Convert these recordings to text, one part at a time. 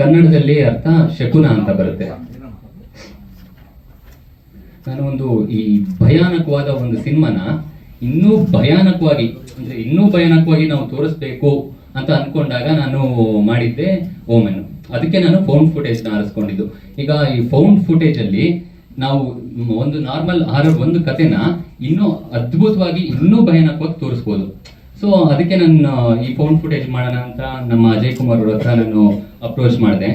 ಕನ್ನಡದಲ್ಲಿ ಅರ್ಥ ಶಕುನ ಅಂತ ಬರುತ್ತೆ. ನಾನು ಒಂದು ಈ ಭಯಾನಕವಾದ ಒಂದು ಸಿನಿಮಾನ ಇನ್ನೂ ಭಯಾನಕವಾಗಿ, ಅಂದ್ರೆ ಇನ್ನೂ ಭಯಾನಕವಾಗಿ ನಾವು ತೋರಿಸ್ಬೇಕು ಅಂತ ಅನ್ಕೊಂಡಾಗ ನಾನು ಮಾಡಿದ್ದೆ ಓಮನ್ ಅದಕ್ಕೆ ನಾನು ಫೌಂಡ್ ಫುಟೇಜ್ನ ಆರಿಸ್ಕೊಂಡಿದ್ದು. ಈಗ ಈ ಫೌಂಡ್ ಫುಟೇಜ್ ಅಲ್ಲಿ ನಾವು ಒಂದು ನಾರ್ಮಲ್ ಹಾರರ್ ಒಂದು ಕತೆನ ಇನ್ನೂ ಅದ್ಭುತವಾಗಿ ಇನ್ನೂ ಭಯಾನಕವಾಗಿ ತೋರಿಸ್ಬೋದು. ಸೊ ಅದಕ್ಕೆ ನಾನು ಈ ಫೋನ್ ಫುಟೇಜ್ ಮಾಡೋಣ ಅಂತ ನಮ್ಮ ಅಜಯ್ ಕುಮಾರ್ ಅವ್ರ ಹತ್ರ ನಾನು ಅಪ್ರೋಚ್ ಮಾಡಿದೆ.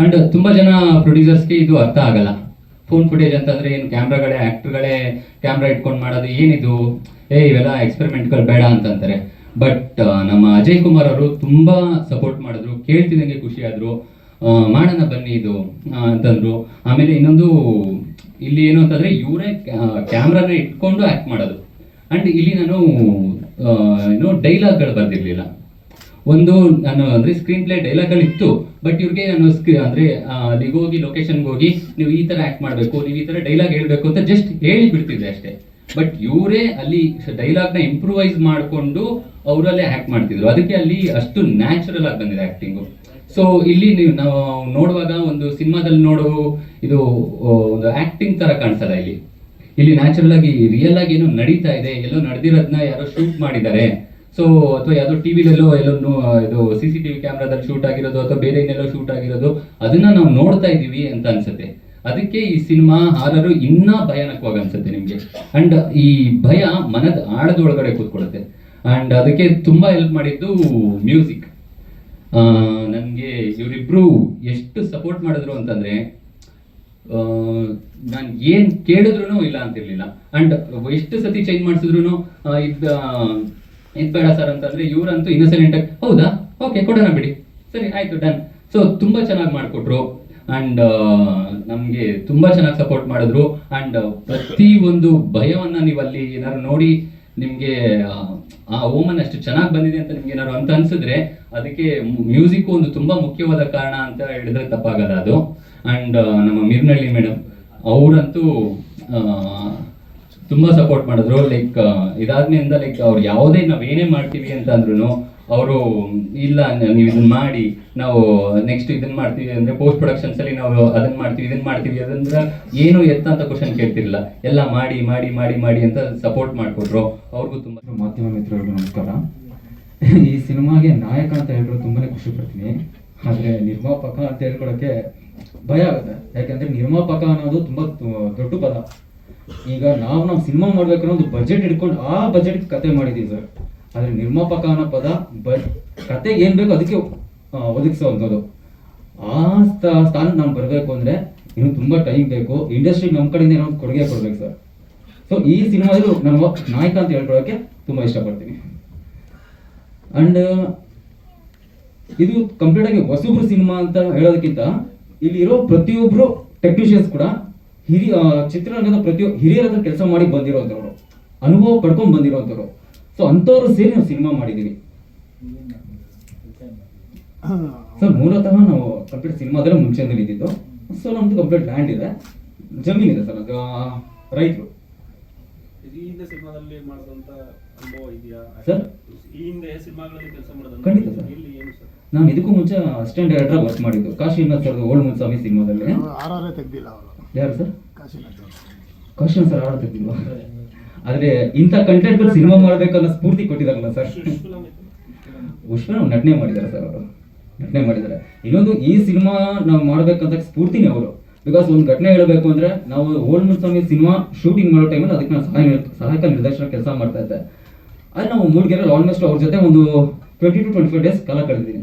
ಅಂಡ್ ತುಂಬ ಜನ ಪ್ರೊಡ್ಯೂಸರ್ಸ್ಗೆ ಇದು ಅರ್ಥ ಆಗಲ್ಲ. ಫೋನ್ ಫುಟೇಜ್ ಅಂತಂದ್ರೆ ಏನು ಕ್ಯಾಮ್ರಾಗಳೇ ಆಕ್ಟರ್ಗಳೇ ಕ್ಯಾಮ್ರಾ ಇಟ್ಕೊಂಡು ಮಾಡೋದು ಏನಿದು? ಏ, ಇವೆಲ್ಲ ಎಕ್ಸ್ಪೆರಿಮೆಂಟ್ಗಳು ಬೇಡ ಅಂತಂತಾರೆ. ಬಟ್ ನಮ್ಮ ಅಜಯ್ ಕುಮಾರ್ ಅವರು ತುಂಬ ಸಪೋರ್ಟ್ ಮಾಡಿದ್ರು ಕೇಳ್ತಿದ್ದಂಗೆ ಖುಷಿ ಮಾಡೋಣ ಬನ್ನಿ ಇದು ಅಂತಂದರು. ಆಮೇಲೆ ಇನ್ನೊಂದು, ಇಲ್ಲಿ ಏನು ಅಂತಂದರೆ ಇವರೇ ಕ್ಯಾಮ್ರಾನ ಇಟ್ಕೊಂಡು ಆ್ಯಕ್ಟ್ ಮಾಡೋದು. ಆ್ಯಂಡ್ ಇಲ್ಲಿ ನಾನು ಏನು ಡೈಲಾಗ್ಗಳು ಬರ್ದಿರ್ಲಿಲ್ಲ. ಒಂದು, ನಾನು ಅಂದ್ರೆ ಸ್ಕ್ರೀನ್ ಪ್ಲೇ ಡೈಲಾಗ್ಗಳು ಇತ್ತು ಬಟ್ ಇವ್ರಿಗೆ ನಾನು ಸ್ಕ್ರೀ ಅಂದ್ರೆ ಅಲ್ಲಿಗೆ ಹೋಗಿ ಲೊಕೇಶನ್ಗೆ ಹೋಗಿ, ನೀವು ಈ ತರ ಆಕ್ಟ್ ಮಾಡಬೇಕು, ನೀವು ಈ ತರ ಡೈಲಾಗ್ ಹೇಳ್ಬೇಕು ಅಂತ ಜಸ್ಟ್ ಹೇಳಿ ಬಿಡ್ತಿದ್ದೆ ಅಷ್ಟೇ. ಬಟ್ ಇವರೇ ಅಲ್ಲಿ ಡೈಲಾಗ್ನ ಇಂಪ್ರೂವೈಸ್ ಮಾಡಿಕೊಂಡು ಅವರಲ್ಲೇ ಆಕ್ಟ್ ಮಾಡ್ತಿದ್ರು. ಅದಕ್ಕೆ ಅಲ್ಲಿ ಅಷ್ಟು ನ್ಯಾಚುರಲ್ ಆಗಿ ಬಂದಿದೆ ಆಕ್ಟಿಂಗು ಸೊ ಇಲ್ಲಿ ನೀವು, ನಾವು ನೋಡುವಾಗ ಒಂದು ಸಿನಿಮಾದಲ್ಲಿ ನೋಡೋ, ಇದು ಒಂದು ಆಕ್ಟಿಂಗ್ ತರ ಕಾಣಿಸಲ್ಲ ಇಲ್ಲಿ. ಇಲ್ಲಿ ನ್ಯಾಚುರಲ್ ಆಗಿ ರಿಯಲ್ ಆಗಿ ಏನೋ ನಡೀತಾ ಇದೆ, ಎಲ್ಲೋ ನಡೆದಿರೋದನ್ನ ಯಾರೋ ಶೂಟ್ ಮಾಡಿದ್ದಾರೆ. ಸೊ ಅಥವಾ ಯಾವುದೋ ಟಿವಿಲೆಲ್ಲೋ ಎಲ್ಲೋ ಇದು ಸಿ ಸಿ ಟಿವಿ ಕ್ಯಾಮ್ರಾದಲ್ಲಿ ಶೂಟ್ ಆಗಿರೋದು, ಅಥವಾ ಬೇರೆ ಇನ್ನೆಲ್ಲೋ ಶೂಟ್ ಆಗಿರೋದು, ಅದನ್ನ ನಾವು ನೋಡ್ತಾ ಇದೀವಿ ಅಂತ ಅನ್ಸುತ್ತೆ. ಅದಕ್ಕೆ ಈ ಸಿನಿಮಾ ಹಾರರು ಇನ್ನ ಭಯಾನಕವಾಗಿ ಅನ್ಸುತ್ತೆ ನಿಮಗೆ. ಅಂಡ್ ಈ ಭಯ ಮನದ ಆಳದೊಳಗಡೆ ಕೂತ್ಕೊಳ್ಳುತ್ತೆ. ಅಂಡ್ ಅದಕ್ಕೆ ತುಂಬಾ ಹೆಲ್ಪ್ ಮಾಡಿದ್ದು ಮ್ಯೂಸಿಕ್ ನನಗೆ ಇವರಿಬ್ರು ಎಷ್ಟು ಸಪೋರ್ಟ್ ಮಾಡಿದ್ರು ಅಂತಂದ್ರೆ ನಾನು ಏನ್ ಕೇಳಿದ್ರು ಇಲ್ಲ ಅಂತಿರ್ಲಿಲ್ಲ. ಅಂಡ್ ಎಷ್ಟು ಸತಿ ಚೇಂಜ್ ಮಾಡಿಸಿದ್ರು ಇದ್ ಬೇಡ ಸರ್ ಅಂತಂದ್ರೆ ಇವರಂತೂ ಇನ್ನೊಸೆಂಟ್ ಆಗಿ, ಹೌದಾ? ಓಕೆ ಕೊಡೋಣ ಬಿಡಿ. ಸರಿ, ಆಯ್ತು ಡನ್ ಸೊ ತುಂಬಾ ಚೆನ್ನಾಗಿ ಮಾಡಿಕೊಟ್ರು. ಅಂಡ್ ನಮ್ಗೆ ತುಂಬಾ ಚೆನ್ನಾಗಿ ಸಪೋರ್ಟ್ ಮಾಡಿದ್ರು. ಅಂಡ್ ಪ್ರತಿ ಒಂದು ಭಯವನ್ನ ನೀವು ಅಲ್ಲಿ ಏನಾದ್ರು ನೋಡಿ ನಿಮ್ಗೆ, ಆ ಓಮನ್ ಅಷ್ಟು ಚೆನ್ನಾಗಿ ಬಂದಿದೆ ಅಂತ ನಿಮ್ಗೆ ಏನಾದ್ರು ಅಂತ ಅನ್ಸಿದ್ರೆ, ಅದಕ್ಕೆ ಮ್ಯೂಸಿಕ್ ಒಂದು ತುಂಬಾ ಮುಖ್ಯವಾದ ಕಾರಣ ಅಂತ ಹೇಳಿದ್ರೆ ತಪ್ಪಾಗಲ್ಲ ಅದು. ಅಂಡ್ ನಮ್ಮ ಮಿರ್ನಳ್ಳಿ ಮೇಡಮ್ ಅವರಂತೂ ತುಂಬ ಸಪೋರ್ಟ್ ಮಾಡಿದ್ರು. ಲೈಕ್ ಇದಾದ್ಮೇಲಿಂದ ಲೈಕ್ ಅವ್ರು ಯಾವುದೇ ನಾವು ಏನೇ ಮಾಡ್ತೀವಿ ಅಂತ ಅಂದ್ರೂ ಅವರು, ಇಲ್ಲ ನೀವು ಇದನ್ನ ಮಾಡಿ, ನಾವು ನೆಕ್ಸ್ಟ್ ಇದನ್ನ ಮಾಡ್ತೀವಿ ಅಂದ್ರೆ ಪೋಸ್ಟ್ ಪ್ರೊಡಕ್ಷನ್ಸ್ ಅಲ್ಲಿ ನಾವು ಅದನ್ನ ಮಾಡ್ತೀವಿ ಇದನ್ನ ಮಾಡ್ತೀವಿ ಅದಂದ್ರೆ ಏನು ಎತ್ತ ಅಂತ ಕ್ವಶನ್ ಕೇಳ್ತಿರಲಿಲ್ಲ. ಎಲ್ಲ ಮಾಡಿ ಮಾಡಿ ಮಾಡಿ ಮಾಡಿ ಅಂತ ಸಪೋರ್ಟ್ ಮಾಡಿಕೊಟ್ರು. ಅವ್ರಿಗೂ ತುಂಬ ಮಾಧ್ಯಮ ಮಿತ್ರರಿಗೂ ನಮಸ್ಕಾರ. ಈ ಸಿನಿಮಾಗೆ ನಾಯಕ ಅಂತ ಹೇಳಿದ್ರು ತುಂಬಾ ಖುಷಿ ಪಡ್ತೀನಿ. ಆದರೆ ನಿರ್ಮಾಪಕ ಅಂತ ಹೇಳ್ಕೊಳಕ್ಕೆ ಭಯ ಆಗುತ್ತೆ. ಯಾಕಂದ್ರೆ ನಿರ್ಮಾಪಕ ಅನ್ನೋದು ತುಂಬಾ ದೊಡ್ಡ ಪದ. ಈಗ ನಾವು ನಾವು ಸಿನಿಮಾ ಮಾಡ್ಬೇಕನ್ನೋ ಒಂದು ಬಜೆಟ್ ಇಟ್ಕೊಂಡು ಆ ಬಜೆಟ್ ಕತೆ ಮಾಡಿದೀವಿ ಸರ್. ಆದ್ರೆ ನಿರ್ಮಾಪಕ ಅನ್ನೋ ಪದ ಬ, ಕತೆಗೆ ಏನ್ ಬೇಕು ಅದಕ್ಕೆ ಒದಗಿಸೋ ಒದಗಿಸೋವಂಥದ್ದು ಆ ಸ್ಥ- ಸ್ಥಾನಕ್ಕೆ ನಾವು ಬರಬೇಕು ಅಂದ್ರೆ ಇನ್ನು ತುಂಬಾ ಟೈಮ್ ಬೇಕು. ಇಂಡಸ್ಟ್ರಿ ನಮ್ಮ ಕಡೆಯಿಂದ ಒಂದು ಕೊಡುಗೆ ಕೊಡ್ಬೇಕು ಸರ್. ಸೊ ಈ ಸಿನಿಮಾದಲ್ಲಿ ನಮ್ಮ ನಾಯಕ ಅಂತ ಹೇಳ್ಕೊಳ್ಳೋಕೆ ತುಂಬಾ ಇಷ್ಟಪಡ್ತೀನಿ. ಅಂಡ್ ಇದು ಕಂಪ್ಲೀಟ್ ಆಗಿ ಹೊಸಬ್ರು ಸಿನಿಮಾ ಅಂತ ಹೇಳೋದಕ್ಕಿಂತ ಇಲ್ಲಿ ಪ್ರತಿಯೊಬ್ಬರು ಪ್ರತಿಯೊಬ್ರು ಟೆಕ್ನಿಷಿಯನ್ಸ್ ಕೂಡ ಹಿರಿಯ ಚಿತ್ರರಂಗದ ಪ್ರತಿಯೊ ಹಿರಿಯರ ಹತ್ರ ಕೆಲಸ ಮಾಡಿ ಬಂದಿರೋಂಥವ್ರು ಅನುಭವ ಪಡ್ಕೊಂಡು ಬಂದಿರೋಂಥವ್ರು. ಸೊ ಅಂಥವ್ರು ಸೇರಿ ನಾವು ಸಿನಿಮಾ ಮಾಡಿದ್ದೀವಿ ಸರ್ ಮೂಲತಃ ನಾವು ಕಂಪ್ಲೀಟ್ ಸಿನಿಮಾದಲ್ಲೇ ಮುಂಚೆನಲ್ಲಿ ಇದ್ದಿದ್ದು. ಸೊ ನಮ್ದು ಕಂಪ್ಲೀಟ್ ಲ್ಯಾಂಡ್ ಇದೆ. ಜಮೀನ್ ಇದೆ ಸರ್ ಅದು ರೈತರು. ಈ ಸಿನಿಮಾದಲ್ಲಿ ಮಾಡಿದಂತ ಅನುಭವ ಇದೆಯಾ? ಸರ್? ಈ ಹಿಂದೆ ಸಿನಿಮಾಗಳಲ್ಲಿ ಕೆಲಸ ಮಾಡೋದು ಖಂಡಿತ ಸರ್. ನಾನು ಇದಕ್ಕೂ ಮುಂಚೆ ಅಸಿಸ್ಟೆಂಟ್ ಡೈರೆಕ್ಟರ್ ವರ್ಕ್ ಮಾಡಿದ್ದು. ಕಾಶಿನಾಥ್ ಸರ್ ಓಲ್ಡ್ ಮುನ್ಸ್ವಾಮಿ ಸಿನಿಮಾದಲ್ಲಿ. ತೆಗ್ದಿಲ್ಲ ಅವರು. ಯಾರು ಸರ್? ಕಾಶಿನಾಥ್ ಸರ್ ಆರ ಆಡ್ತಿದ್ದಿಲ್ವಾ ಆದ್ರೆ ಇಂಥ ಕಂಟೆಂಟ್ ಸಿನಿಮಾ ಮಾಡ್ಬೇಕನ್ನ ಸ್ಫೂರ್ತಿ ಕೊಟ್ಟಿದಾರಲ್ಲ ಸರ್. ಉಷ್ಣ ನಟನೆ ಮಾಡಿದ್ದಾರೆ ಸರ್ ಅವರು. ನಟನೆ ಮಾಡಿದ್ದಾರೆ ಇನ್ನೊಂದು ಈ ಸಿನಿಮಾ ನಾವು ಮಾಡ್ಬೇಕಂತ ಸ್ಫೂರ್ತಿನೇ ಅವರು. ಬಿಕಾಸ್ ಒಂದು ಘಟನೆ ಹೇಳಬೇಕು ಅಂದ್ರೆ ನಾವು ಓಲ್ಡ್ ಮುನ್ಸ್ವಾಮಿ ಸಿನಿಮಾ ಶೂಟಿಂಗ್ ಮಾಡೋ ಟೈಮಲ್ಲಿ ಅದಕ್ಕೆ ನಾನು ಸಹಾಯ ಸಹಾಯಕ ನಿರ್ದೇಶನ ಕೆಲಸ ಮಾಡ್ತಾ ಇದ್ದೆ. ಅಲ್ಲಿ ನಾವು ಮೂಡಿಗೆರೆಯಲ್ಲಿ ಆಲ್ಮೋಸ್ಟ್ ಅವ್ರ ಜೊತೆ ಒಂದು twenty two twenty five days ಕಾಲ ಕಳೆದಿದ್ದೀನಿ.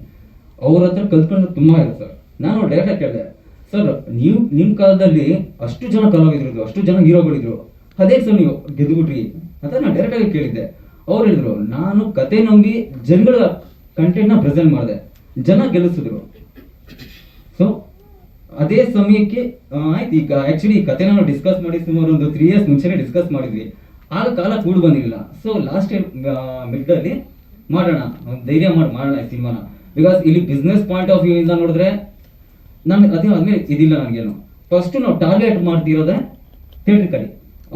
ಅವ್ರ ಹತ್ರ ಕಲ್ತ್ಕೊಂಡು ತುಂಬಾ ಇದೆ ಸರ್. ನಾನು ಡೈರೆಕ್ಟಾಗಿ ಕೇಳಿದೆ, ಸರ್, ನೀವು ನಿಮ್ಮ ಕಾಲದಲ್ಲಿ ಅಷ್ಟು ಜನ ಕಲಾವಿದ್ರು ಅಷ್ಟು ಜನ ಹೀರೋಗಳಿದ್ರು, ಅದೇ ಸರ್ ನೀವು ಗೆದ್ದುಬಿಟ್ರಿ ಅಂತ ನಾನು ಡೈರೆಕ್ಟಾಗಿ ಕೇಳಿದ್ದೆ. ಅವ್ರು ಹೇಳಿದ್ರು, ನಾನು ಕತೆ ನಂಬಿ ಜನಗಳ ಕಂಟೆಂಟ್ನ ಪ್ರೆಸೆಂಟ್ ಮಾಡಿದೆ, ಜನ ಗೆಲ್ಲಿಸಿದ್ರು. ಸೊ ಅದೇ ಸಮಯಕ್ಕೆ ಆಯ್ತು, ಈಗ ಆ್ಯಕ್ಚುಲಿ ಈ ಕತೆ ನಾವು ಡಿಸ್ಕಸ್ ಮಾಡಿ ಸುಮಾರು ಒಂದು ತ್ರೀ ಇಯರ್ಸ್ ಮುಂಚೆನೆ ಡಿಸ್ಕಸ್ ಮಾಡಿದ್ವಿ. ಆಗ ಕಾಲ ಕೂಡ ಬಂದಿರಲಿಲ್ಲ. ಸೊ ಲಾಸ್ಟ್ ಮಿಡ್ ಅಲ್ಲಿ ಮಾಡೋಣ, ಧೈರ್ಯ ಮಾಡಿ ಮಾಡೋಣ ಈ ಸಿನಿಮಾನ. ಬಿಕಾಸ್ ಇಲ್ಲಿ ಬಿಸ್ನೆಸ್ ಪಾಯಿಂಟ್ ಆಫ್ ವ್ಯೂ ಇಂದ ನೋಡಿದ್ರೆ ನನ್ಗೆ ಅದೇ ಆದ್ಮೇಲೆ ಇದಿಲ್ಲ ನನಗೇನು ಫಸ್ಟ್ ನಾವು ಟಾರ್ಗೆಟ್ ಮಾಡ್ತಿರೋದೇ ಥಿಯೇಟ್ರಿಕಲಿ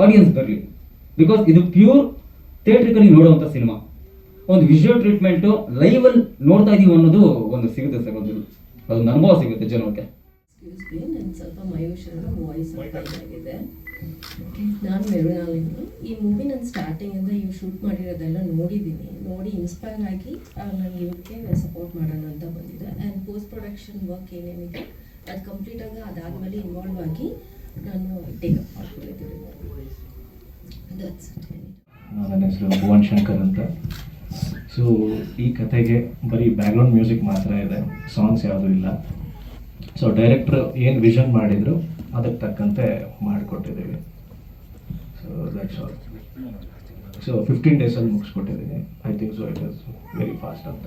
ಆಡಿಯನ್ಸ್ ಬರಲಿ. ಬಿಕಾಸ್ ಇದು ಪ್ಯೂರ್ ಥಿಯೇಟ್ರಿಕಲಿ ನೋಡುವಂಥ ಸಿನಿಮಾ ಒಂದು ವಿಜುವಲ್ ಟ್ರೀಟ್ಮೆಂಟು ಲೈವಲ್ಲಿ ನೋಡ್ತಾ ಇದೀವಿ ಅನ್ನೋದು ಒಂದು ಸಿಗುತ್ತೆ ಸರ್, ಒಂದು ಅದೊಂದು ಅನುಭವ ಸಿಗುತ್ತೆ ಜನಕ್ಕೆ. ಮೀ ನನ್ನ ಸ್ವಲ್ಪ ಮಯೂಷನ ವಾಯ್ಸ್ ಆಗಿದೆ ಇದಾಗಿದೆ ನಾನು ಮೆರುನಾಲಿನ್ನು ಈ ಮೂವಿ ನಾನು ಸ್ಟಾರ್ಟಿಂಗಿಂದ ಇವ್ರು ಶೂಟ್ ಮಾಡಿರೋದೆಲ್ಲ ನೋಡಿದ್ದೀನಿ ನೋಡಿ ಇನ್ಸ್ಪೈರ್ ಆಗಿ ನಾನು ಇವ್ರಿಗೆ ಸಪೋರ್ಟ್ ಮಾಡೋಣ ಅಂತ ಬಂದಿದೆ. ಆ್ಯಂಡ್ ಪೋಸ್ಟ್ ಪ್ರೊಡಕ್ಷನ್ ವರ್ಕ್ ಏನೇನಿದೆ ಅದು ಕಂಪ್ಲೀಟಾಗಿ ಅದಾದಮೇಲೆ ಇನ್ವಾಲ್ವ್ ಆಗಿ ನಾನು ಟೇಕಪ್ ಮಾಡ್ಕೊಂಡಿದ್ದೀನಿ. ದಟ್ಸ್ ನನ್ನ ಹೆಸರು ಭುವನ್ ಶಂಕರ್ ಅಂತ. ಸೊ ಈ ಕತೆಗೆ ಬರೀ ಬ್ಯಾಕ್ಗ್ರೌಂಡ್ ಮ್ಯೂಸಿಕ್ ಮಾತ್ರ ಇದೆ. ಸಾಂಗ್ಸ್ ಯಾವುದೂ ಇಲ್ಲ. ಸೊ ಡೈರೆಕ್ಟ್ರ್ ಏನು ವಿಷನ್ ಮಾಡಿದ್ರು ಅದಕ್ಕೆ ತಕ್ಕಂತೆ ಮಾಡಿಕೊಟ್ಟಿದ್ದೀವಿ. So that's all so fifteen ಡೇಸಲ್ಲಿ ಮುಗಿಸ್ಕೊಟ್ಟಿದ್ದೀನಿ. I think so it is very fast ಅಂತ.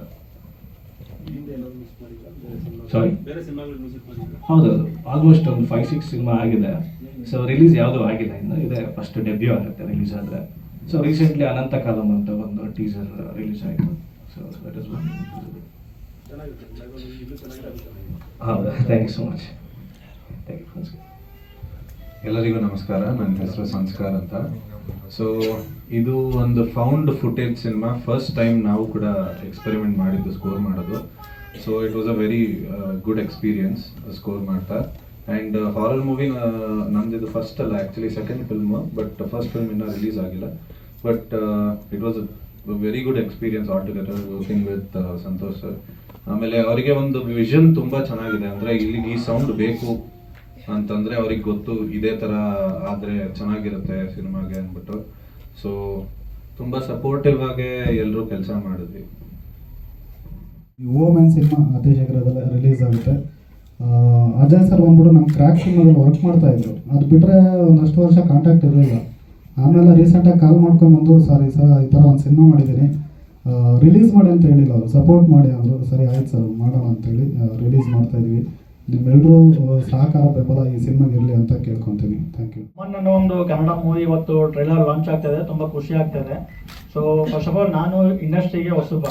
ಸಾರಿ ಹೌದೌದು ಆಲ್ಮೋಸ್ಟ್ ಒಂದು ಫೈವ್ ಸಿಕ್ಸ್ ಸಿನಿಮಾ ಆಗಿದೆ. ಸೊ ರಿಲೀಸ್ ಯಾವುದೂ ಆಗಿಲ್ಲ. ಇನ್ನು ಇದೆ ಫಸ್ಟ್ ಡೆಬ್ಯೂ ಆಗುತ್ತೆ ರಿಲೀಸ್ ಆದರೆ. ಸೊ ರೀಸೆಂಟ್ಲಿ ಅನಂತ ಕಾಲಂ ಅಂತ ಒಂದು ಟೀಸರ್ ರಿಲೀಸ್ ಆಯಿತು. ಸೊ ದಟ್ ಇಸ್ ಚೆನ್ನಾಗಿರುತ್ತೆ ಹೌದಾ? ಥ್ಯಾಂಕ್ ಯು ಸೊ ಮಚ್ ಎಲ್ಲರಿಗೂ ನಮಸ್ಕಾರ. ನನ್ನ ಹೆಸರು ಸಂಸ್ಕಾರ ಅಂತ. ಸೊ ಇದು ಒಂದು found footage cinema first time ನಾವು ಕೂಡ ಎಕ್ಸ್ಪೆರಿಮೆಂಟ್ ಮಾಡಿದ್ದು ಸ್ಕೋರ್ ಮಾಡೋದು. So it was a very good experience score ಮಾಡ್ತಾ. ಆ್ಯಂಡ್ ಹಾರರ್ ಮೂವಿ ನಮ್ದಿದು ಫಸ್ಟ್ ಅಲ್ಲ actually second film but first film ಇನ್ನೂ ರಿಲೀಸ್ ಆಗಿಲ್ಲ. But it was a very good experience all together working with Santosh sir ಆಮೇಲೆ ಅವರಿಗೆ ಒಂದು vision ತುಂಬ ಚೆನ್ನಾಗಿದೆ. ಅಂದರೆ ಇಲ್ಲಿಗೆ ಈ ಸೌಂಡ್ ಬೇಕು ಅಂತಂದ್ರೆ ಅವ್ರಿಗೆ ಗೊತ್ತು, ಇದೇ ತರ ಆದರೆ ಚೆನ್ನಾಗಿರುತ್ತೆ ಸಿನಿಮಾಗೆ ಅಂದ್ಬಿಟ್ಟು. ಸೊ ತುಂಬಾ ಸಪೋರ್ಟಿವ್ ಆಗಿ ಎಲ್ಲರೂ ಕೆಲಸ ಮಾಡಿದ್ವಿ. ಓಮೆನ್ ಸಿನಿಮಾ ಅತಿ ಶೀಘ್ರದಲ್ಲೇ ರಿಲೀಸ್ ಆಗುತ್ತೆ ಅಜಯ್ ಸರ್ ಬಂದ್ಬಿಟ್ಟು ನಮ್ಮ ಕ್ರ್ಯಾಕ್ ಸಿನಿಮಾದಲ್ಲಿ ವರ್ಕ್ ಮಾಡ್ತಾ ಇದ್ರು. ಅದು ಬಿಟ್ಟರೆ ಒಂದಷ್ಟು ವರ್ಷ ಕಾಂಟ್ಯಾಕ್ಟ್ ಇರಲಿಲ್ಲ. ಆಮೇಲೆ ರೀಸೆಂಟಾಗಿ ಕಾಲ್ ಮಾಡ್ಕೊಂಡ್ಬಂದು ಸರ್ ಈ ಸರ್ ಈ ಥರ ಒಂದು ಸಿನಿಮಾ ಮಾಡಿದ್ದೀನಿ. ರಿಲೀಸ್ ಮಾಡಿ ಅಂತ ಹೇಳಿಲ್ಲ ಅವರು. ಸಪೋರ್ಟ್ ಮಾಡಿ ಅಂದರು ಸರಿ ಆಯ್ತು ಸರ್ ಮಾಡೋಣ ಅಂತೇಳಿ ರಿಲೀಸ್ ಮಾಡ್ತಾ ಇದ್ವಿ. ನಿಮ್ಮೆಲ್ಲರೂ ಸಹಕಾರ ಬೆಂಬಲ ಈ ಸಿನಿಮಾಗೆ ಇರಲಿ ಅಂತ ಕೇಳ್ಕೊತೀನಿ. ಥ್ಯಾಂಕ್ ಯು ಮೊನ್ನೆ ಒಂದು ಕನ್ನಡ ಮೂವಿ ಇವತ್ತು ಟ್ರೈಲರ್ ಲಾಂಚ್ ಆಗ್ತದೆ ತುಂಬ ಖುಷಿ ಆಗ್ತದೆ ಸೊ ಫಸ್ಟ್ ಆಫ್ ಆಲ್ ನಾನು ಇಂಡಸ್ಟ್ರಿಗೆ ಹೊಸಬ.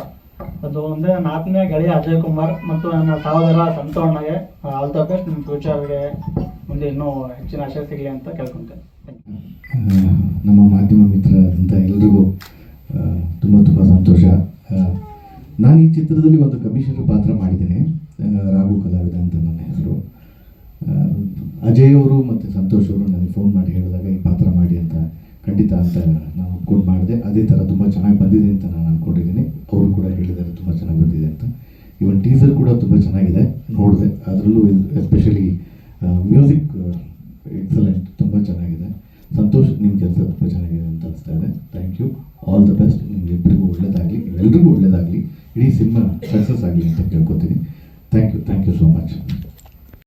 ಅದು ಒಂದೇ ನಾಲ್ಕನೇ ಗೆಳೆಯ ಅಜಯ್ ಕುಮಾರ್ ಮತ್ತು ನನ್ನ ಸಹೋದರ ಸಂತೋಣ್ಣಗೆ ಆಲ್ ದ ಬೆಸ್ಟ್ ನಿಮ್ಮ ಫ್ಯೂಚರ್ಗೆ ಮುಂದೆ ಇನ್ನೂ ಹೆಚ್ಚಿನ ಆಶಯ ಸಿಗಲಿ ಅಂತ ಕೇಳ್ಕೊತೇನೆ. ನಮ್ಮ ಮಾಧ್ಯಮ ಮಿತ್ರರಂತ ಎಲ್ರಿಗೂ ತುಂಬ ತುಂಬ ಸಂತೋಷ. ನಾನು ಈ ಚಿತ್ರದಲ್ಲಿ ಒಂದು ಕಮಿಷನರ್ ಪಾತ್ರ ಮಾಡಿದ್ದೇನೆ. ರಾಘು ಕಲಾವಿದ ಅಂತ ನನ್ನ ಹೆಸರು. ಅಜಯ್ ಅವರು ಮತ್ತು ಸಂತೋಷ್ ಅವರು ನನಗೆ ಫೋನ್ ಮಾಡಿ ಹೇಳಿದಾಗ ಈ ಪಾತ್ರ ಮಾಡಿ ಅಂತ ಖಂಡಿತ ಅಂತ ನಾನು ಕೂಡ ಮಾಡಿದೆ. ಅದೇ ಥರ ತುಂಬ ಚೆನ್ನಾಗಿ ಬಂದಿದೆ ಅಂತ ನಾನು ಅಂದ್ಕೊಂಡಿದ್ದೀನಿ ಅವರು ಕೂಡ ಹೇಳಿದ್ದಾರೆ ತುಂಬ ಚೆನ್ನಾಗಿ ಬಂದಿದೆ ಅಂತ. ಇವನ್ ಟೀಸರ್ ಕೂಡ ತುಂಬ ಚೆನ್ನಾಗಿದೆ. ನೋಡಿದೆ. ಅದರಲ್ಲೂ ಎಸ್ಪೆಷಲಿ ಮ್ಯೂಸಿಕ್